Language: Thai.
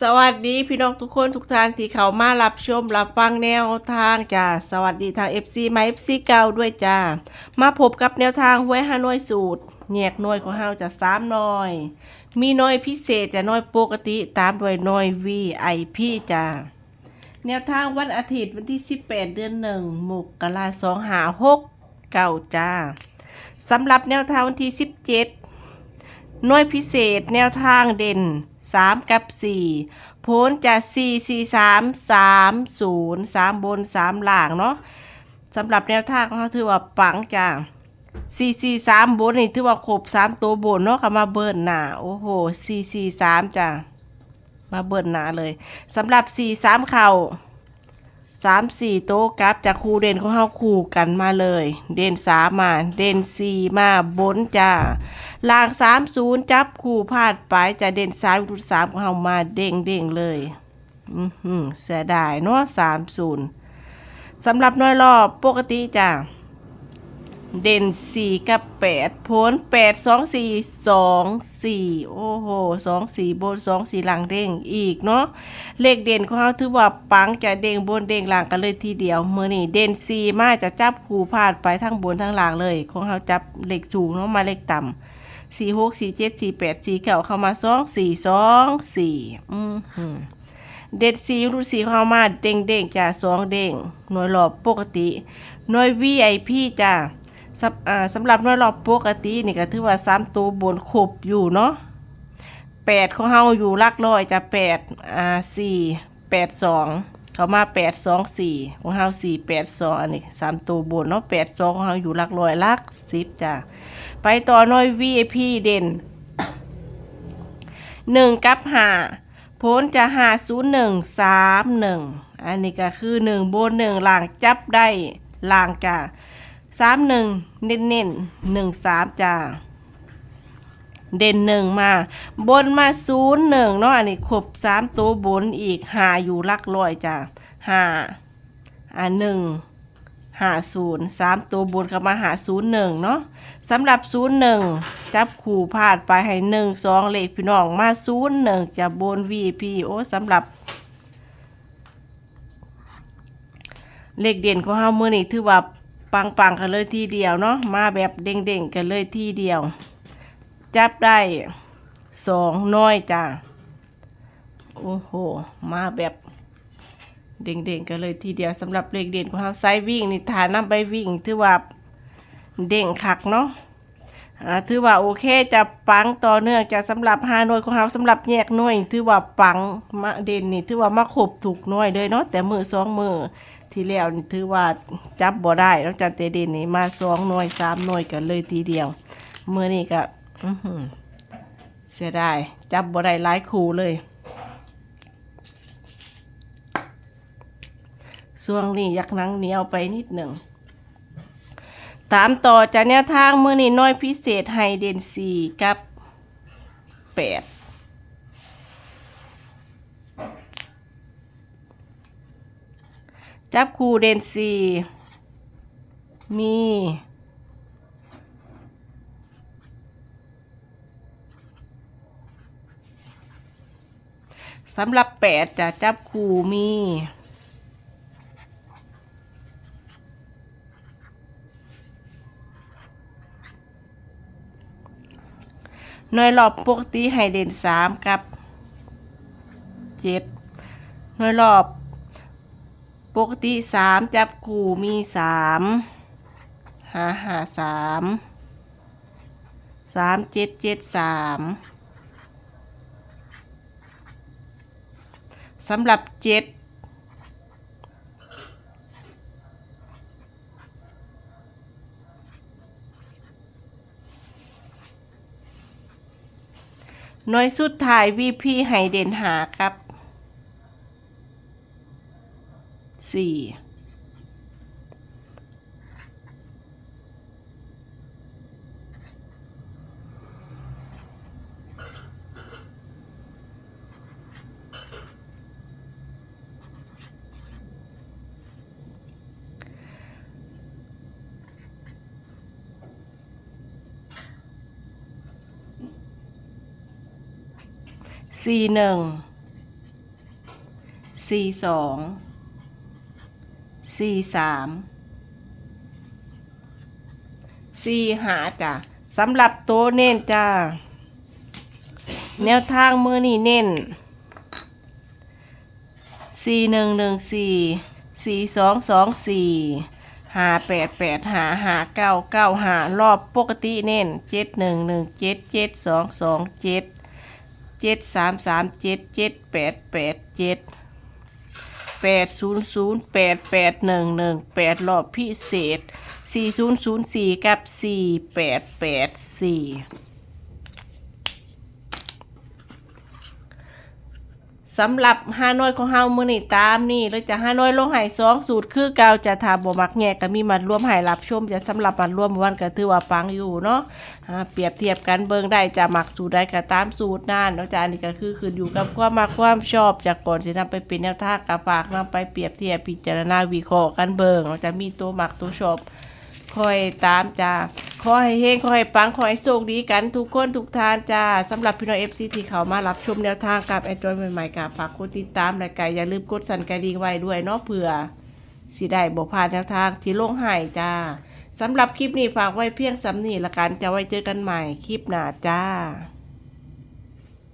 สวัสดีพี่น้องทุกคนทุกท่านที่เขามารับชมรับฟังแนวทางจ้าสวัสดีทาง FC มา FC เก่าด้วยจ้ามาพบกับแนวทางหวยฮานอยสูตรแยกหน่วยของเฮาจะสามหน่อย มีหน่อยพิเศษจะหน่อยปกติตามด้วยหน่อย VIP จ้าแนวทางวันอาทิตย์วันที่ 18 เดือนหนึ่งมกราสองหาหกเก่าจ้าสำหรับแนวทางวันที่ 17หน่วยพิเศษแนวทางเด่น 3 กับ4โพ้นจะ4 4 3 3 0 3 บน 3 ล่างเนาะสำหรับแนวทางเขาถือว่าปังจ้า4 4 3บนนี่ถือว่าครบ3ตัวบนเนาะค่ะมาเบิร์นหนาโอ้โห4 4 3จ้ามาเบิร์นหนาเลยสำหรับ4 3เข่า สามสี่โต๊ะกราฟจากครูเด่นของเฮาคู่กันมาเลย เด่นสามมา เด่นสี่มาบนจ้าล่างสามศูนย์จับคู่พลาดไปจะเด่นสามจุดสามของเฮามาเด้งเด้งเลย อืมเสียดายเนาะสามศูนย์สำหรับน้อยรอบปกติจ้า เด่นสี่กับแปดพ้นแปดสองสี่สองสี่โอ้โหสองสี่บนสองสี่หลังเด้งอีกเนาะเลขเด่นของเขาถือว่าปังจะเด้งบนเด้งหล่างกันเลยทีเดียวเมื่อนี่เด่นซีมาจะจับคู่พาดไปทั้งบนทั้งหล่างเลย ของเขาจับเลขสูงเนาะมาเลขต่ำสี่หกสี่เจ็ดสี่แปดสี่เก้าเข้ามาสองสี่สองสี่อืมเด็ดสีรูดสีเข้ามาเด้งเด้งจ้ะสองเด้งหน่วยหลอบปกติ หน่วย VIP จ้ะ สำสำหรับน่วยหลอบปกตินี่ก็ถือว่าสามตัวบนครบอยู่เนาะแปดของเฮาอยู่หลักร้อยจะแปดอ่าสี่แปดสองเขามาแปดสองสี่ของเฮาสี่แปดสองอันนี้สามตัวบนเนาะแปดสองของเฮาอยู่หลักร้อยหลักสิบจ้ะไปต่อน่อย VIP เด่นหนึ่งกับห้าพ้นจะหาศูนย์หนึ่งสามหนึ่งอันนี้ก็คือหนึ่งบนหนึ่งล่างจับได้ล่างจ้ะ สามหนึ่งเน้นเน้นๆหนึ่งสามจ้ะเด่นหนึ่งมา บนมาศูนย์หนึ่งเนาะอันนี้ครบสามตัวบนอีกหาอยู่ลักร้อยจ้ะหาอ่าหนึ่งหาศูนย์สามตัวบนเข้ามาหาศูนย์หนึ่งเนาะสำหรับศูนย์หนึ่งจับขู่พาดไปให้หนึ่งสองเลขพี่น้องมาศูนย์หนึ่งจะบน VP โอสำหรับ เลขเด่นของเฮาเมื่อนี่ถือว่า ปังๆกันเลยทีเดียวเนาะมาแบบเด้งๆกันเลยทีเดียว จับได้สองน้อยจ้าโอ้โห มาแบบเด้งๆกันเลยทีเดียวสำหรับเลขเด่นของเราไซวิ่งนี่ฐานน้ำไปวิ่งถือว่าเด้งคักเนาะ ถือว่าโอเคจะปังต่อเนื่องจะสำหรับหาหน่วยของเราสำหรับแยกหน่วยถือว่าปังมาเด่นนี่ถือว่ามาขบถูกหน่วยเลยเนาะแต่มือสองมือที่แล้วนี่ถือว่าจับบ่ได้นอกจากเตเด่นนี่มาสองหน่วยสามหน่วยกันเลยทีเดียวมือนี่ก็เสียดายจับบ่ได้หลายคูเลยส่วงนี้ยักนังเหนียวไปนิดหนึ่ง ตามต่อจากแนวทางมือนี้น้อยพิเศษไฮเดนซีกับแปดจับคูเดนซีมีสำหรับแปดจะจับคู่มี หน่วยรอบปกติให้เด่นสามกับเจ็ดหน่วยรอบปกติสามจับคู่มีสามหาหาสามสามเจ็ดเจ็ดสามสำหรับเจ็ด หน่วยสุดท้ายวีพีไฮเดนหาครับสี่ สี่หนึ่งสี่สองสี่สามสี่หาจ้ะสำหรับโตเน้นจ้า แนวทางมือนี่เน้นสี่หนึ่งหนึ่งสี่สี่สองสองสี่หาแปดแปดหาหาเก้าเก้าหารอบปกติเน้นเจ็ดหนึ่งหนึ่งเจ็ดเจ็ดสองสองเจ็ด เจ็ดสามสามเจ็ดเจ็ดแปดแปดเจ็ดแปดศูนย์ศูนย์แปดแปดหนึ่งหนึ่งแปดรอบพิเศษสี่ศูนย์ศูนย์สี่กับสี่แปดแปดสี่ สำหรับฮานอยของเฮามื้อนี้ตามนี่แล้วจะฮานอยลงหายสองสูตรคือเกาจะถาบ่มักแยกก็มีมัดรวมหายรับชมจะสำหรับมัดรวมวันก็ถือว่าปังอยู่เนาะเปรียบเทียบกันเบิ่งได้จะมักสูตรใดก็ตามสูตรนั่นเนาะจ้าอันนี้ก็คือขึ้นอยู่กับความมักความชอบจากก่อนสินำไปเป็นแนวทางก็ฝากนำไปเปรียบเทียบพิจารณาวิเคราะห์กันเบิ่งเนาะจะมีตัวมักตัวชอบคอยตามจ้า ขอให้เฮงขอให้ปังขอให้โชคดีกันทุกคนทุกทานจ้าสำหรับพี่น้องเอฟซีที่เขามารับชมแนวทางกับแอนดรอยใหม่ๆกับฝากกดติดตามและกันอย่าลืมกดสั่นกระดิ่งไว้ด้วยเนาะเผื่อสิได้บอกผ่านแนวทางที่โล่งหายจ้าสำหรับคลิปนี้ฝากไว้เพียงสำนีละกันจะไว้เจอกันใหม่คลิปหน้าจ้า